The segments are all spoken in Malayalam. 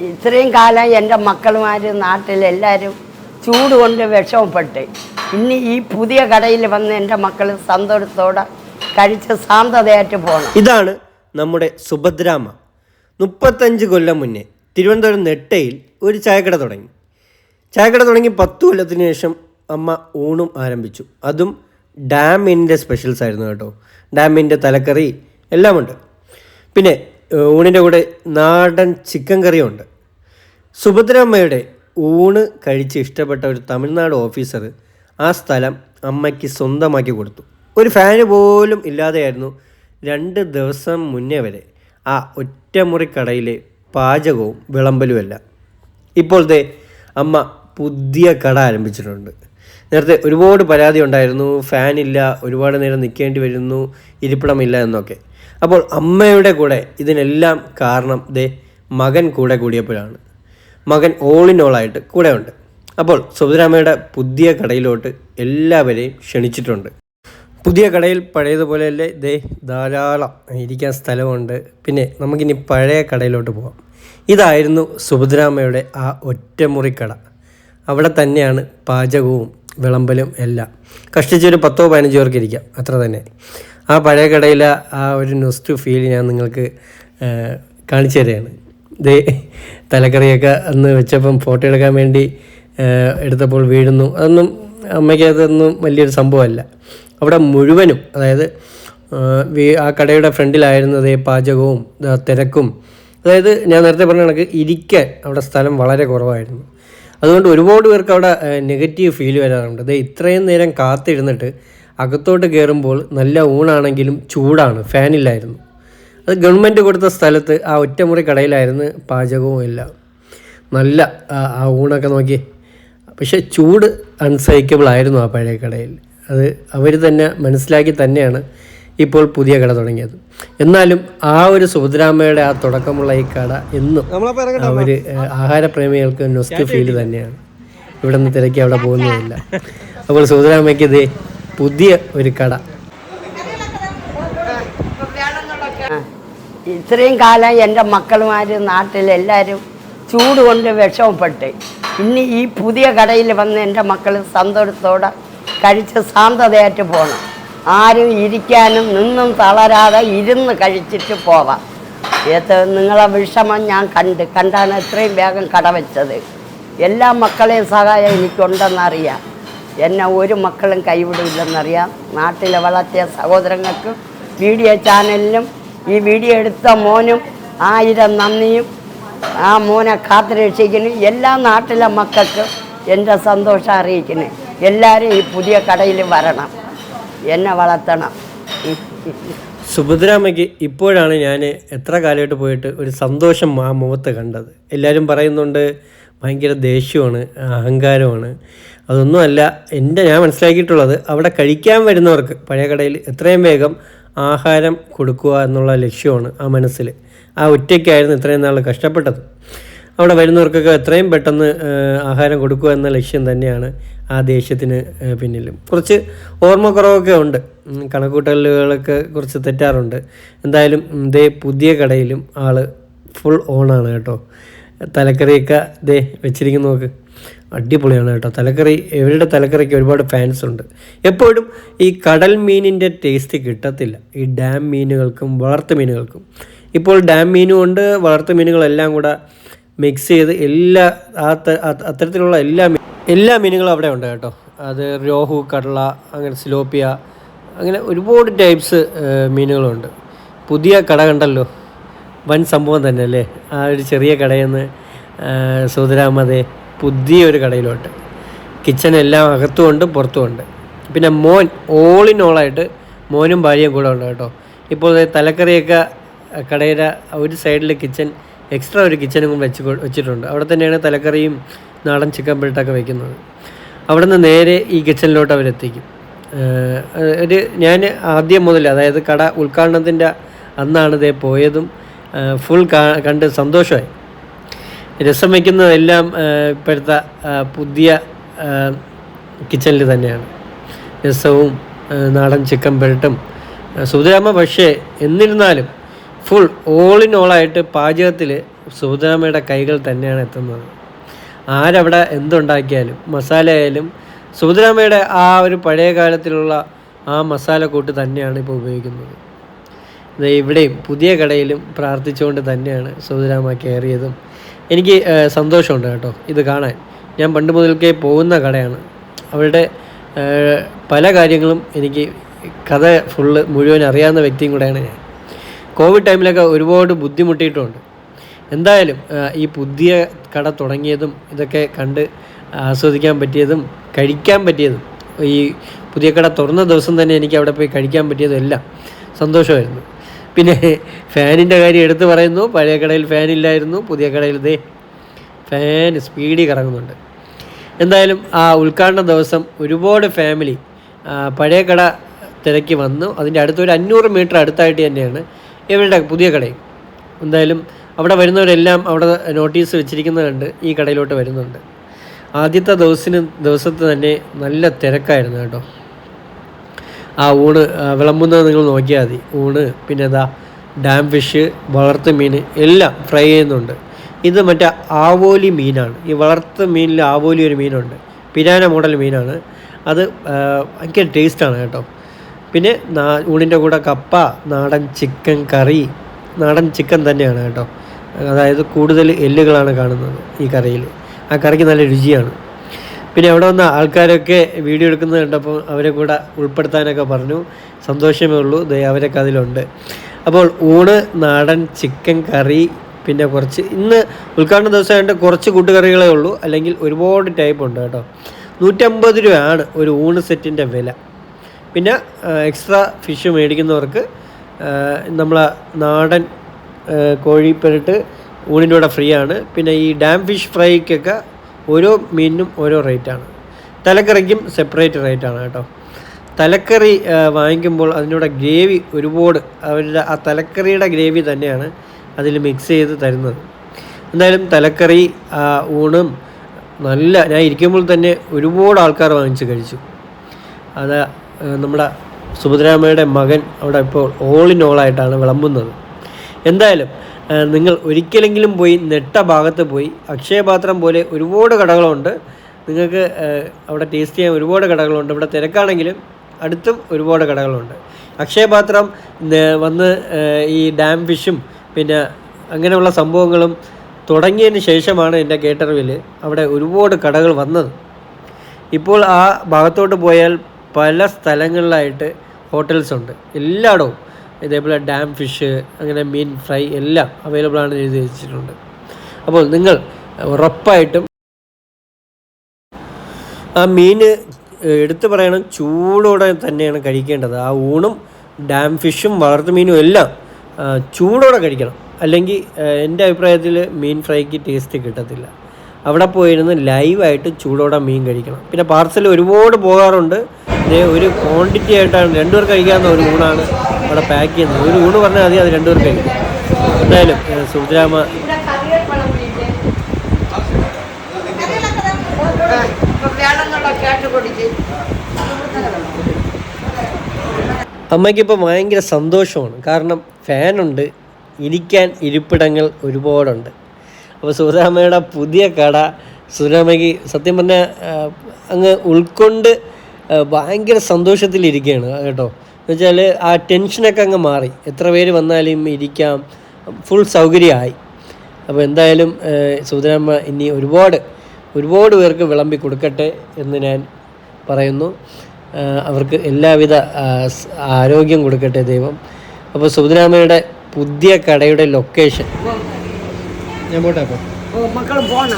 ഇത്രയും കാലം എന്റെ മക്കളുമാർ നാട്ടിലെല്ലാവരും ചൂട് കൊണ്ട് വിഷമപ്പെട്ട്. ഇനി ഈ പുതിയ കടയിൽ വന്ന് എന്റെ മക്കൾ സന്തോഷത്തോടെ കഴിച്ച് ശാന്തതയായിട്ട് പോകണം ഇതാണ് നമ്മുടെ സുഭദ്രാമ. മുപ്പത്തഞ്ച് കൊല്ലം മുന്നേ തിരുവനന്തപുരം നെട്ടയിൽ ഒരു ചായക്കട തുടങ്ങി. ചായക്കട തുടങ്ങി പത്ത് കൊല്ലത്തിന് ശേഷം അമ്മ ഊണും ആരംഭിച്ചു. അതും ഡാമിന്റെ സ്പെഷ്യൽസ് ആയിരുന്നു കേട്ടോ. ഡാമിന്റെ തലക്കറി എല്ലാമുണ്ട്. പിന്നെ ഊണിന്റെ കൂടെ നാടൻ ചിക്കൻ കറിയും ഉണ്ട് സുഭദ്രമ്മയുടെ ഊണ് കഴിച്ച് ഇഷ്ടപ്പെട്ട ഒരു തമിഴ്നാട് ഓഫീസർ ആ സ്ഥലം അമ്മയ്ക്ക് സ്വന്തമാക്കി കൊടുത്തു. ഒരു ഫാന് പോലും ഇല്ലാതെയായിരുന്നു രണ്ട് ദിവസം മുന്നേ വരെ ആ ഒറ്റമുറി കടയിലെ പാചകവും വിളമ്പലുമെല്ലാം. ഇപ്പോഴത്തെ അമ്മ പുതിയ കട ആരംഭിച്ചിട്ടുണ്ട്. നേരത്തെ ഒരുപാട് പരാതി ഉണ്ടായിരുന്നു. ഫാനില്ല ഒരുപാട് നേരം നിൽക്കേണ്ടി വരുന്നു ഇരിപ്പിടമില്ല എന്നൊക്കെ. അപ്പോൾ അമ്മയുടെ കൂടെ ഇതിനെല്ലാം കാരണം ദേ മകൻ കൂടെ കൂടിയപ്പോഴാണ്. മകൻ ഓൾ ഇൻ ഓൾ ആയിട്ട് കൂടെ ഉണ്ട് അപ്പോൾ സുബുദ്രാമയുടെ പുതിയ കടയിലോട്ട് എല്ലാവരെയും ക്ഷണിച്ചിട്ടുണ്ട്. പുതിയ കടയിൽ പഴയതുപോലെ അല്ലേ ദേ ധാരാളം ഇരിക്കാൻ സ്ഥലമുണ്ട്. പിന്നെ നമുക്കിനി പഴയ കടയിലോട്ട് പോകാം ഇതായിരുന്നു സുബുദ്രാമയുടെ ആ ഒറ്റമുറി കട. അവിടെ തന്നെയാണ് പാചകവും വിളമ്പലും എല്ലാം. കഷ്ടിച്ചൊരു പത്തോ പതിനഞ്ചോ പേർക്ക് ഇരിക്കാം അത്ര തന്നെ. ആ പഴയ കടയിലെ ആ ഒരു നൊസ്റ്റു ഫീൽ ഞാൻ നിങ്ങൾക്ക് കാണിച്ചു തരികയാണ് ദേ തലക്കറിയൊക്കെ അന്ന് വെച്ചപ്പം ഫോട്ടോ എടുക്കാൻ വേണ്ടി എടുത്തപ്പോൾ വീഴുന്നു. അതൊന്നും അമ്മയ്ക്ക് അതൊന്നും വലിയൊരു സംഭവമല്ല. അവിടെ മുഴുവനും അതായത് ആ, കടയുടെ ഫ്രണ്ടിലായിരുന്നു കടയുടെ ഫ്രണ്ടിലായിരുന്നത് പാചകവും തിരക്കും. അതായത് ഞാൻ നേരത്തെ പറഞ്ഞ കണക്ക് ഇരിക്കാൻ അവിടെ സ്ഥലം വളരെ കുറവായിരുന്നു. അതുകൊണ്ട് ഒരുപാട് പേർക്ക് അവിടെ നെഗറ്റീവ് ഫീൽ വരാറുണ്ട്. ദേ ഇത്രയും നേരം കാത്തിരുന്നിട്ട് അകത്തോട്ട് കയറുമ്പോൾ നല്ല ഊണാണെങ്കിലും ചൂടാണ് ഫാനില്ലായിരുന്നു അത് ഗവൺമെന്റ് കൊടുത്ത സ്ഥലത്ത് ആ ഒറ്റമുറി കടയിലായിരുന്നു പാചകവും എല്ലാം. നല്ല ആ- ഊണൊക്കെ നോക്കി. പക്ഷെ ചൂട് അൺസൈക്കബിൾ ആയിരുന്നു ആ പഴയ കടയിൽ. അത് അവർ തന്നെ മനസ്സിലാക്കി തന്നെയാണ് ഇപ്പോൾ പുതിയ കട തുടങ്ങിയത്. എന്നാലും ആ ഒരു സുഭദ്രാമ്മയുടെ ആ തുടക്കമുള്ള ഈ കട എന്നും അവർ ആഹാരപ്രേമികൾക്ക് നൊസ്റ്റ് ഫീൽ തന്നെയാണ്. ഇവിടെ നിന്ന് തിരക്കി അവിടെ പോകുന്നതല്ല. അപ്പോൾ സുഭദ്രാമ്മയ്ക്ക് ഇത് പുതിയ ഒരു കട. ഇത്രയും കാലം എന്റെ മക്കളുമാർ നാട്ടിലെല്ലാവരും ചൂട് കൊണ്ട് വിഷമപ്പെട്ട് ഇനി ഈ പുതിയ കടയിൽ വന്ന് എന്റെ മക്കൾ സന്തോഷത്തോടെ കഴിച്ച് ശാന്തതയായിട്ട് പോകണം ആരും ഇരിക്കാനും നിന്നും തളരാതെ ഇരുന്ന് കഴിച്ചിട്ട് പോവാം. ഏത് നിങ്ങളെ വിഷമം ഞാൻ കണ്ട് കണ്ടാണ് എത്രയും വേഗം കട വെച്ചത്. എല്ലാ മക്കളെയും സഹായം എനിക്കുണ്ടെന്നറിയാം. എന്നെ ഒരു മക്കളും കൈവിടില്ലെന്നറിയാം. നാട്ടിലെ വളർത്തിയ സഹോദരങ്ങൾക്കും വീഡിയോ ചാനലിനും ഈ വീഡിയോ എടുത്ത മോനും ആയിരം നന്ദിയും ആ മോനെ കാത്തുരക്ഷിക്കുന്നു. എല്ലാ നാട്ടിലെ മക്കൾക്കും എന്റെ സന്തോഷം അറിയിക്കുന്നു. എല്ലാവരും ഈ പുതിയ കടയിൽ വരണം. എന്നെ വളർത്തണം. സുഭദ്രാമ്മയ്ക്ക് ഇപ്പോഴാണ് ഞാൻ എത്ര കാലമായിട്ട് പോയിട്ട് ഒരു സന്തോഷം ആ മുഖത്ത് കണ്ടത്. എല്ലാവരും പറയുന്നുണ്ട് ഭയങ്കര ദേഷ്യമാണ് അഹങ്കാരമാണ്. അതൊന്നുമല്ല എന്റെ ഞാൻ മനസ്സിലാക്കിയിട്ടുള്ളത് അവിടെ കഴിക്കാൻ വരുന്നവർക്ക് പഴയ കടയിൽ എത്രയും വേഗം ആഹാരം കൊടുക്കുക എന്നുള്ള ലക്ഷ്യമാണ് ആ മനസ്സിൽ. ആ ഒറ്റയ്ക്കായിരുന്നു ഇത്രയും നാൾ കഷ്ടപ്പെട്ടത്. അവിടെ വരുന്നവർക്കൊക്കെ എത്രയും പെട്ടെന്ന് ആഹാരം കൊടുക്കുക എന്ന ലക്ഷ്യം തന്നെയാണ് ആ ദേഷ്യത്തിന് പിന്നിലും. കുറച്ച് ഓർമ്മക്കുറവൊക്കെ ഉണ്ട്. കണക്കൂട്ടലുകളൊക്കെ കുറച്ച് തെറ്റാറുണ്ട്. എന്തായാലും ദേ പുതിയ കടയിലും ആൾ ഫുൾ ഓണാണ് കേട്ടോ. തലക്കറിയൊക്കെ ദേ വെച്ചിരിക്കുന്നു നോക്ക്. അടിപൊളിയാണ് കേട്ടോ. തലക്കറി ഇവരുടെ തലക്കറിക്ക് ഒരുപാട് ഫാൻസ് ഉണ്ട്. എപ്പോഴും ഈ കടൽ മീനിന്റെ ടേസ്റ്റ് കിട്ടത്തില്ല. ഈ ഡാം മീനുകൾക്കും വളർത്തു മീനുകൾക്കും. ഇപ്പോൾ ഡാം മീനും ഉണ്ട് വളർത്തു മീനുകളെല്ലാം കൂടെ മിക്സ് ചെയ്ത് എല്ലാ ആ അത്തരത്തിലുള്ള എല്ലാ എല്ലാ മീനുകളും അവിടെ ഉണ്ട് കേട്ടോ. അത് രോഹു കടള അങ്ങനെ സിലോപ്പിയ അങ്ങനെ ഒരുപാട് ടൈപ്സ് മീനുകളുണ്ട്. പുതിയ കട കണ്ടല്ലോ. വൻ സംഭവം തന്നെ അല്ലേ? ആ ഒരു ചെറിയ കടയിൽ നിന്ന് സുധരാമതെ പുതിയൊരു കടയിലോട്ട്. കിച്ചൺ എല്ലാം അകത്തുമുണ്ട് പുറത്തുമുണ്ട് പിന്നെ മോൻ ഓൾ ഇൻ ഓളായിട്ട് മോനും ഭാര്യയും കൂടെ ഉണ്ട് കേട്ടോ. ഇപ്പോൾ തലക്കറിയൊക്കെ കടയുടെ ഒരു സൈഡിൽ കിച്ചൺ എക്സ്ട്രാ ഒരു കിച്ചണും കൂടെ വെച്ച് വെച്ചിട്ടുണ്ട്. അവിടെ തന്നെയാണ് തലക്കറിയും നാടൻ ചിക്കൻ ബിൽട്ടൊക്കെ വെക്കുന്നത്. അവിടെ നിന്ന് നേരെ ഈ കിച്ചണിലോട്ട് അവരെത്തിക്കും. ഒരു ഞാൻ ആദ്യം മുതൽ അതായത് കട ഉദ്ഘാടനത്തിന്റെ അന്നാണ് ഇതേ പോയതും ഫുൾ കണ്ട് സന്തോഷമായി. രസം വയ്ക്കുന്നതെല്ലാം ഇപ്പോഴത്തെ പുതിയ കിച്ചണിൽ തന്നെയാണ്. രസവും നാടൻ ചിക്കൻ ബെൽട്ടും സുധരാമ പക്ഷേ എന്നിരുന്നാലും ഫുൾ ഓൾ ഇൻ ഓളായിട്ട് പാചകത്തിൽ സുധരാമയുടെ കൈകൾ തന്നെയാണ് എത്തുന്നത്. ആരവിടെ എന്തുണ്ടാക്കിയാലും മസാല ആയാലും സുഭദ്രാമയുടെ ആ ഒരു പഴയ കാലത്തിലുള്ള ആ മസാല കൂട്ട് തന്നെയാണ് ഇപ്പോൾ ഉപയോഗിക്കുന്നത്. ഇവിടെയും പുതിയ കടയിലും പ്രാർത്ഥിച്ചുകൊണ്ട് തന്നെയാണ് സുഭദ്രാമ കയറിയതും. എനിക്ക് സന്തോഷമുണ്ട് കേട്ടോ ഇത് കാണാൻ. ഞാൻ പണ്ട് മുതൽക്കേ പോകുന്ന കടയാണ്. അവരുടെ പല കാര്യങ്ങളും എനിക്ക് കഥ ഫുള്ള് മുഴുവൻ അറിയാവുന്ന വ്യക്തിയും കൂടെയാണ് ഞാൻ. കോവിഡ് ടൈമിലൊക്കെ ഒരുപാട് ബുദ്ധിമുട്ടിയിട്ടുണ്ട്. എന്തായാലും ഈ പുതിയ കട തുടങ്ങിയതും ഇതൊക്കെ കണ്ട് ആസ്വദിക്കാൻ പറ്റിയതും കഴിക്കാൻ പറ്റിയതും ഈ പുതിയ കട തുറന്ന ദിവസം തന്നെ എനിക്ക് അവിടെ പോയി കഴിക്കാൻ പറ്റിയതും എല്ലാം സന്തോഷമായിരുന്നു. പിന്നെ ഫാനിന്റെ കാര്യം എടുത്തു പറയുന്നു. പഴയ കടയിൽ ഫാനില്ലായിരുന്നു പുതിയ കടയിൽ ഇതേ ഫാൻ സ്പീഡിൽ കറങ്ങുന്നുണ്ട്. എന്തായാലും ആ ഉദ്ഘാടന ദിവസം ഒരുപാട് ഫാമിലി പഴയ കട തിരക്കി വന്നു. അതിന്റെ അടുത്തൊരു അഞ്ഞൂറ് മീറ്റർ അടുത്തായിട്ട് തന്നെയാണ് ഇവരുടെ പുതിയ കടയും. എന്തായാലും അവിടെ വരുന്നവരെല്ലാം അവിടെ നോട്ടീസ് വെച്ചിരിക്കുന്നത് കണ്ട് ഈ കടയിലോട്ട് വരുന്നുണ്ട്. ആദ്യത്തെ ദിവസത്തിന് ദിവസത്തെ തന്നെ നല്ല തിരക്കായിരുന്നു കേട്ടോ. ആ ഊണ് വിളമ്പുന്നത് നിങ്ങൾ നോക്കിയാൽ മതി. ഊണ് പിന്നെ ഇതാ ഡാം ഫിഷ് വളർത്തു മീൻ എല്ലാം ഫ്രൈ ചെയ്യുന്നുണ്ട്. ഇത് മറ്റേ ആവോലി മീനാണ്. ഈ വളർത്ത് മീനിൽ ആവോലി ഒരു മീനുണ്ട്. പിരാന മോഡൽ മീനാണ്. അത് ഭയങ്കര ടേസ്റ്റാണ് കേട്ടോ. പിന്നെ ഊണിന്റെ കൂടെ കപ്പ നാടൻ ചിക്കൻ കറി നാടൻ ചിക്കൻ തന്നെയാണ് കേട്ടോ. അതായത് കൂടുതൽ എല്ലുകളാണ് കാണുന്നത് ഈ കറിയിൽ ആ കറിക്ക് നല്ല രുചിയാണ്. പിന്നെ അവിടെ വന്ന ആൾക്കാരൊക്കെ വീഡിയോ എടുക്കുന്നത് കണ്ടപ്പോൾ അവരെ കൂടെ ഉൾപ്പെടുത്താനൊക്കെ പറഞ്ഞു. സന്തോഷമേ ഉള്ളൂ. അവരൊക്കെ അതിലുണ്ട്. അപ്പോൾ ഊണ് നാടൻ ചിക്കൻ കറി പിന്നെ കുറച്ച് ഇന്ന് ഉദ്ഘാടന ദിവസമായിട്ട് കുറച്ച് കൂട്ടുകറികളേ ഉള്ളൂ. അല്ലെങ്കിൽ ഒരുപാട് ടൈപ്പ് ഉണ്ട് കേട്ടോ. നൂറ്റമ്പത് രൂപയാണ് ഒരു ഊണ് സെറ്റിന്റെ വില. പിന്നെ എക്സ്ട്രാ ഫിഷ് മേടിക്കുന്നവർക്ക് നമ്മളെ നാടൻ കോഴിപ്പെരട്ട് ഊണിന്റെ കൂടെ ഫ്രീ ആണ്. പിന്നെ ഈ ഡാം ഫിഷ് ഫ്രൈക്കൊക്കെ ഓരോ മീനിനും ഓരോ റേറ്റാണ് തലക്കറിക്കും സെപ്പറേറ്റ് റേറ്റാണ് കേട്ടോ. തലക്കറി വാങ്ങിക്കുമ്പോൾ അതിനോട് ഗ്രേവി ഒരുപാട് അവരുടെ ആ തലക്കറിയുടെ ഗ്രേവി തന്നെയാണ് അതിൽ മിക്സ് ചെയ്ത് തരുന്നത്. എന്തായാലും തലക്കറി ഊണും നല്ല ഞാൻ ഇരിക്കുമ്പോൾ തന്നെ ഒരുപാട് ആൾക്കാർ വാങ്ങിച്ച് കഴിച്ചു. അത് നമ്മുടെ സുഭദ്രാമയുടെ മകൻ അവിടെ ഇപ്പോൾ ഓൾ ഇൻ ഓളായിട്ടാണ് വിളമ്പുന്നത്. എന്തായാലും നിങ്ങൾ ഒരിക്കലെങ്കിലും പോയി നെട്ട ഭാഗത്ത് പോയി അക്ഷയപാത്രം പോലെ ഒരുപാട് കടകളുണ്ട്. നിങ്ങൾക്ക് അവിടെ ടേസ്റ്റ് ചെയ്യാൻ ഒരുപാട് കടകളുണ്ട്. ഇവിടെ തിരക്കാണെങ്കിലും അടുത്തും ഒരുപാട് കടകളുണ്ട്. അക്ഷയപാത്രം വന്ന് ഈ ഡാം ഫിഷും പിന്നെ അങ്ങനെയുള്ള സംഭവങ്ങളും തുടങ്ങിയതിന് ശേഷമാണ് എന്റെ കേട്ടറിവിൽ അവിടെ ഒരുപാട് കടകൾ വന്നത്. ഇപ്പോൾ ആ ഭാഗത്തോട്ട് പോയാൽ പല സ്ഥലങ്ങളിലായിട്ട് ഹോട്ടൽസ് ഉണ്ട്. എല്ലായിടവും ഇതേപോലെ ഡാം ഫിഷ് അങ്ങനെ മീൻ ഫ്രൈ എല്ലാം അവൈലബിൾ ആണ് എഴുതി വെച്ചിട്ടുണ്ട്. അപ്പോൾ നിങ്ങൾ ഉറപ്പായിട്ടും ആ മീൻ എടുത്തു പറയണം ചൂടോടെ തന്നെയാണ് കഴിക്കേണ്ടത്. ആ ഊണും ഡാം ഫിഷും വളർത്തു മീനും എല്ലാം ചൂടോടെ കഴിക്കണം. അല്ലെങ്കിൽ എന്റെ അഭിപ്രായത്തിൽ മീൻ ഫ്രൈക്ക് ടേസ്റ്റ് കിട്ടത്തില്ല. അവിടെ പോയിരുന്ന് ലൈവായിട്ട് ചൂടോടെ മീൻ കഴിക്കണം. പിന്നെ പാർസൽ ഒരുപാട് പോകാറുണ്ട്. ഒരു ക്വാണ്ടിറ്റി ആയിട്ടാണ് രണ്ടുപേർ കഴിക്കാവുന്ന ഒരു ഊണാണ് അവിടെ പാക്ക് ചെയ്യുന്നത്. ഒരു ഊണ് പറഞ്ഞാൽ മതി അത് രണ്ടുപേർ കഴിക്കും. എന്തായാലും സുബ്രാമ അമ്മയ്ക്കിപ്പോൾ ഭയങ്കര സന്തോഷമാണ്. കാരണം ഫാനുണ്ട്. ഇരിക്കാൻ ഇരിപ്പിടങ്ങൾ ഒരുപാടുണ്ട്. അപ്പോൾ സുധരാമയുടെ പുതിയ കട സുധാമയ്ക്ക് സത്യം പറഞ്ഞാൽ അങ്ങ് ഉൾക്കൊണ്ട് ഭയങ്കര സന്തോഷത്തിലിരിക്കുകയാണ് കേട്ടോ. എന്നുവെച്ചാൽ ആ ടെൻഷനൊക്കെ അങ്ങ് മാറി. എത്ര പേര് വന്നാലും ഇരിക്കാം. ഫുൾ സൗകര്യമായി. അപ്പോൾ എന്തായാലും സുധരമ്മ ഇനി ഒരുപാട് ഒരുപാട് പേർക്ക് വിളമ്പി കൊടുക്കട്ടെ എന്ന് ഞാൻ പറയുന്നു. അവർക്ക് എല്ലാവിധ ആരോഗ്യം കൊടുക്കട്ടെ ദൈവം. അപ്പോൾ സുധരാമയുടെ പുതിയ കടയുടെ ലൊക്കേഷൻ. ഞാൻ പോട്ടെ അപ്പോൾ പോണ?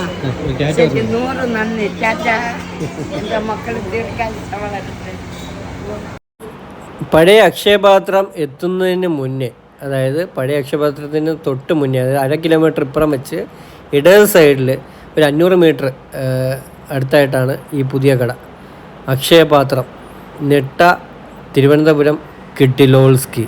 നൂറ് നന്ദി. ചാച്ച എന്റെ മക്കൾ ദീർഘായുസ് വളരട്ടെ പഴയ അക്ഷയപാത്രം എത്തുന്നതിന് മുന്നേ അതായത് പഴയ അക്ഷയപാത്രത്തിന് തൊട്ട് മുന്നേ അതായത് അര കിലോമീറ്റർ ഇപ്പുറം വെച്ച് ഇടത് സൈഡിൽ ഒരു അഞ്ഞൂറ് മീറ്റർ അടുത്തായിട്ടാണ് ഈ പുതിയ കട. അക്ഷയപാത്രം നെട്ട തിരുവനന്തപുരം കിട്ടിലോൾസ്കി.